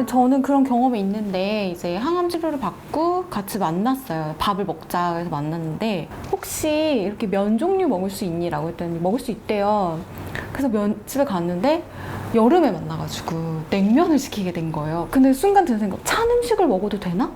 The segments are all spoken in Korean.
근데 저는 그런 경험이 있는데 이제 항암 치료를 받고 같이 만났어요. 밥을 먹자 해서 만났는데 혹시 이렇게 면 종류 먹을 수 있니라고 했더니 먹을 수 있대요. 그래서 면 집에 갔는데 여름에 만나가지고 냉면을 시키게 된 거예요. 근데 순간 드는 생각, 찬 음식을 먹어도 되나?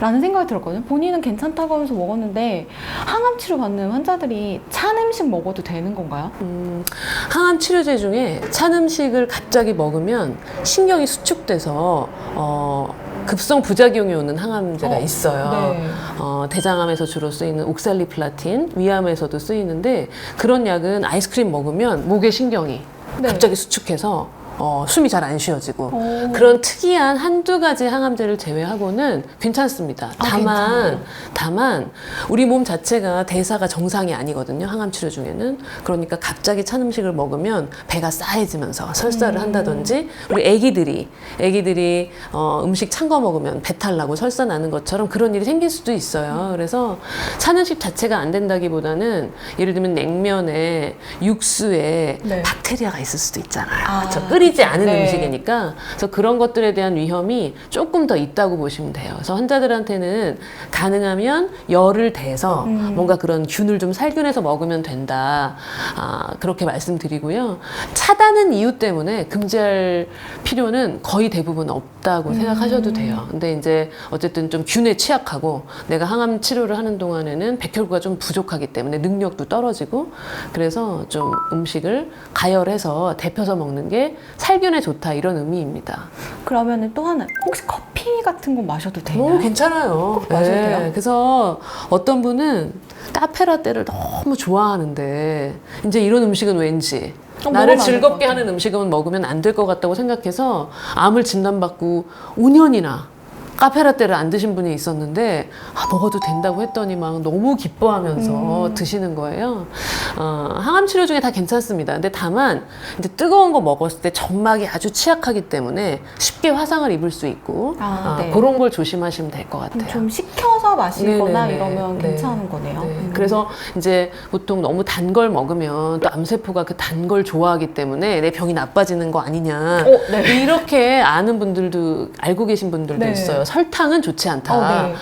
라는 생각이 들었거든요. 본인은 괜찮다고 하면서 먹었는데 항암 치료 받는 환자들이 찬 음식 먹어도 되는 건가요? 음, 항암 치료제 중에 찬 음식을 갑자기 먹으면 신경이 수축돼서 어, 급성 부작용이 오는 항암제가 어, 있어요. 네. 어, 대장암에서 주로 쓰이는 옥살리플라틴, 위암에서도 쓰이는데 그런 약은 아이스크림 먹으면 목의 신경이 네. 갑자기 수축해서 어, 숨이 잘 안 쉬어지고 오. 그런 특이한 한두 가지 항암제를 제외하고는 괜찮습니다. 아, 다만 괜찮아요. 다만 우리 몸 자체가 대사가 정상이 아니거든요. 항암 치료 중에는 그러니까 갑자기 찬 음식을 먹으면 배가 싸해지면서 설사를 음. 한다든지 우리 아기들이 아기들이 어, 음식 찬 거 먹으면 배탈 나고 설사 나는 것처럼 그런 일이 생길 수도 있어요. 그래서 찬 음식 자체가 안 된다기보다는 예를 들면 냉면에 육수에 네. 박테리아가 있을 수도 있잖아요. 아. 그렇죠? 끓이지 않은 네. 음식이니까 그래서 그런 것들에 대한 위험이 조금 더 있다고 보시면 돼요. 그래서 환자들한테는 가능하면 열을 대서 음. 뭔가 그런 균을 좀 살균해서 먹으면 된다. 아, 그렇게 말씀드리고요. 차단은 이유 때문에 금지할 필요는 거의 대부분 없다고 음. 생각하셔도 돼요. 근데 이제 어쨌든 좀 균에 취약하고 내가 항암 치료를 하는 동안에는 백혈구가 좀 부족하기 때문에 능력도 떨어지고 그래서 좀 음식을 가열해서 데펴서 먹는 게 살균에 좋다 이런 의미입니다. 그러면은 또 하나 혹시 커피 같은 거 마셔도 되나요? 오, 괜찮아요. 네. 마셔도 돼요? 그래서 어떤 분은 카페라떼를 너무 좋아하는데 이제 이런 음식은 왠지 어, 나를 먹으면 안될것 즐겁게 같아. 하는 음식은 먹으면 안 될 것 같다고 생각해서 암을 진단받고 5년이나 카페라떼를 안 드신 분이 있었는데 아, 먹어도 된다고 했더니 막 너무 기뻐하면서 음. 드시는 거예요. 어, 항암 치료 중에 다 괜찮습니다. 근데 다만 이제 뜨거운 거 먹었을 때 점막이 아주 취약하기 때문에 쉽게 화상을 입을 수 있고 아, 아, 네. 그런 걸 조심하시면 될 것 같아요. 좀 식혀서 마시거나 네네네. 이러면 네. 괜찮은 거네요. 네. 음. 그래서 이제 보통 너무 단 걸 먹으면 또 암세포가 그 단 걸 좋아하기 때문에 내 병이 나빠지는 거 아니냐. 어, 네. 이렇게 아는 분들도 알고 계신 분들도 네. 있어요. 설탕은 좋지 않다. 어, 네.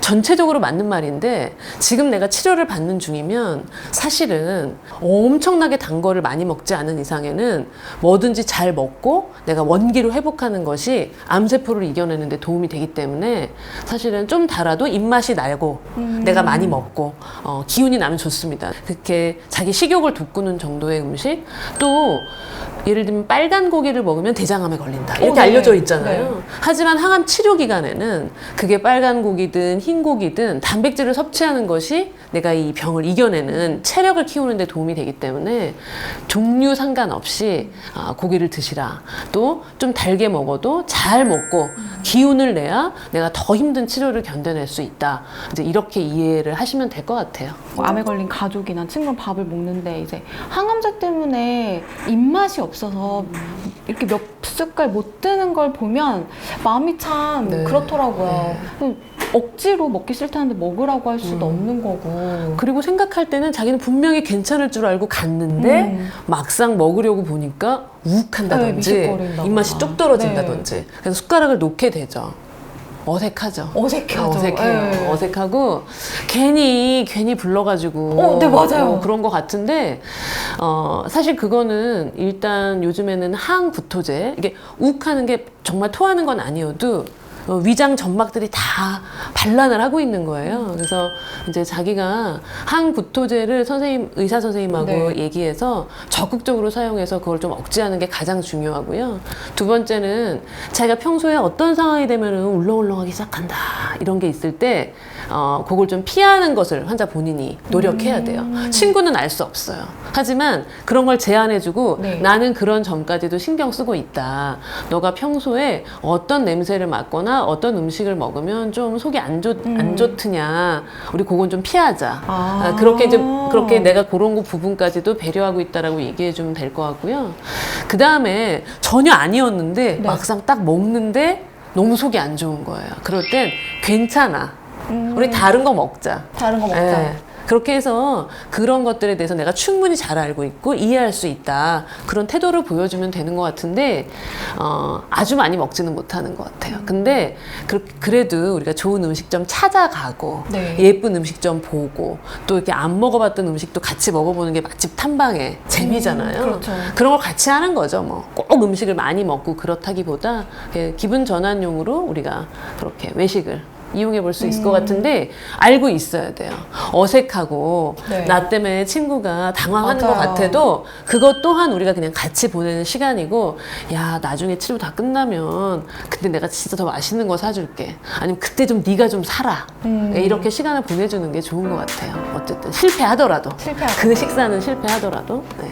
전체적으로 맞는 말인데 지금 내가 치료를 받는 중이면 사실은 엄청나게 단 거를 많이 먹지 않은 이상에는 뭐든지 잘 먹고 내가 원기로 회복하는 것이 암세포를 이겨내는 데 도움이 되기 때문에 사실은 좀 달아도 입맛이 날고 음. 내가 많이 먹고 어, 기운이 나면 좋습니다. 그렇게 자기 식욕을 돋구는 정도의 음식 또 예를 들면 빨간 고기를 먹으면 대장암에 걸린다 이렇게 어, 네. 알려져 있잖아요. 네. 하지만 항암 치료 기간에는 그게 빨간 고기든 흰 고기든 단백질을 섭취하는 것이 내가 이 병을 이겨내는 체력을 키우는 데 도움이 되기 때문에 종류 상관없이 아, 고기를 드시라. 또 좀 달게 먹어도 잘 먹고 기운을 내야 내가 더 힘든 치료를 견뎌낼 수 있다. 이제 이렇게 이해를 하시면 될 것 같아요. 뭐 암에 걸린 가족이나 친구랑 밥을 먹는데 이제 항암제 때문에 입맛이 없어서 이렇게 몇 숟갈 못 드는 걸 보면 마음이 참 네. 그렇더라고요. 억지로 먹기 싫다는데 먹으라고 할 수도 음. 없는 거고. 그리고 생각할 때는 자기는 분명히 괜찮을 줄 알고 갔는데 음. 막상 먹으려고 보니까 네, 우욱한다든지 미식거린다거나. 입맛이 뚝 떨어진다든지 그래서 숟가락을 놓게 되죠. 어색하죠. 어색하죠. 어색해요. 네. 어색하고 괜히 괜히 불러가지고 어, 네, 맞아요. 어, 그런 것 같은데 어, 사실 그거는 일단 요즘에는 항구토제 이게 욱하는 게 정말 토하는 건 아니어도 어, 위장 점막들이 다 반란을 하고 있는 거예요. 그래서 이제 자기가 항구토제를 선생님 의사 선생님하고 네. 얘기해서 적극적으로 사용해서 그걸 좀 억제하는 게 가장 중요하고요. 두 번째는 자기가 평소에 어떤 상황이 되면은 울렁울렁하기 시작한다 이런 게 있을 때 어, 그걸 좀 피하는 것을 환자 본인이 노력해야 돼요. 음. 친구는 알 수 없어요. 하지만 그런 걸 제안해주고 네. 나는 그런 점까지도 신경 쓰고 있다. 너가 평소에 어떤 냄새를 맡거나 어떤 음식을 먹으면 좀 속이 안, 좋, 안 음. 좋으냐. 우리 그건 좀 피하자. 아. 아, 그렇게 이제 그렇게 내가 그런 거 부분까지도 배려하고 있다라고 얘기해 주면 될 것 같고요. 그 다음에 전혀 아니었는데 네. 막상 딱 먹는데 너무 속이 안 좋은 거예요. 그럴 땐 괜찮아. 음. 우리 다른 거 먹자. 다른 거 먹자. 예. 그렇게 해서 그런 것들에 대해서 내가 충분히 잘 알고 있고 이해할 수 있다. 그런 태도를 보여주면 되는 것 같은데, 어, 아주 많이 먹지는 못하는 것 같아요. 근데 그, 그래도 우리가 좋은 음식점 찾아가고, 네. 예쁜 음식점 보고, 또 이렇게 안 먹어봤던 음식도 같이 먹어보는 게 맛집 탐방의 재미잖아요. 음, 그렇죠. 그런 걸 같이 하는 거죠. 뭐 꼭 음식을 많이 먹고 그렇다기보다 기분 전환용으로 우리가 그렇게 외식을 이용해 볼 수 있을 음. 것 같은데 알고 있어야 돼요. 어색하고 네. 나 때문에 친구가 당황하는 것 맞아요. 같아도 그것 또한 우리가 그냥 같이 보내는 시간이고 야 나중에 치료 다 끝나면 근데 내가 진짜 더 맛있는 거 사줄게. 아니면 그때 좀 네가 좀 사라. 음. 이렇게 시간을 보내주는 게 좋은 것 같아요. 어쨌든 실패하더라도 실패하고 그 식사는 실패하더라도 네.